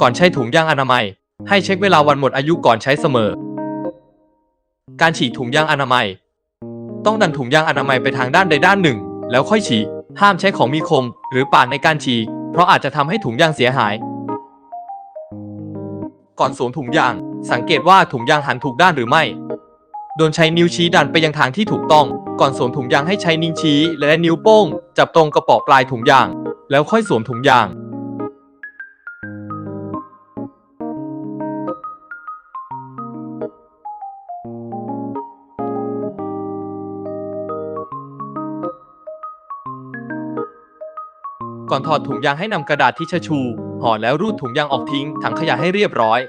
ก่อนใช้ถุงยางอนามัย ให้เช็คเวลาวันหมดอายุก่อนใช้เสมอ การฉีกถุงยางอนามัย ต้องดันถุงยางอนามัยไปทางด้านใดด้านหนึ่ง แล้วค่อยฉีกห้ามใช้ของมีคม หรือปาดในการฉีกเพราะอาจจะทำให้ถุงยางเสียหาย ก่อนสวมถุงยาง สังเกตว่าถุงยางหันถูกด้านหรือไม่ โดนใช้นิ้วชี้ดันไปยังทางที่ถูกต้อง ก่อนสวมถุงยางให้ใช้นิ้วชี้ และนิ้วโป้ง จับตรงกระป๋อปลายถุงยาง แล้วค่อยสวมถุงยาง ก่อนถอดถุงยางให้นำกระดาษทิชชูห่อแล้วรูดถุงยางออกทิ้งถังขยะให้เรียบร้อย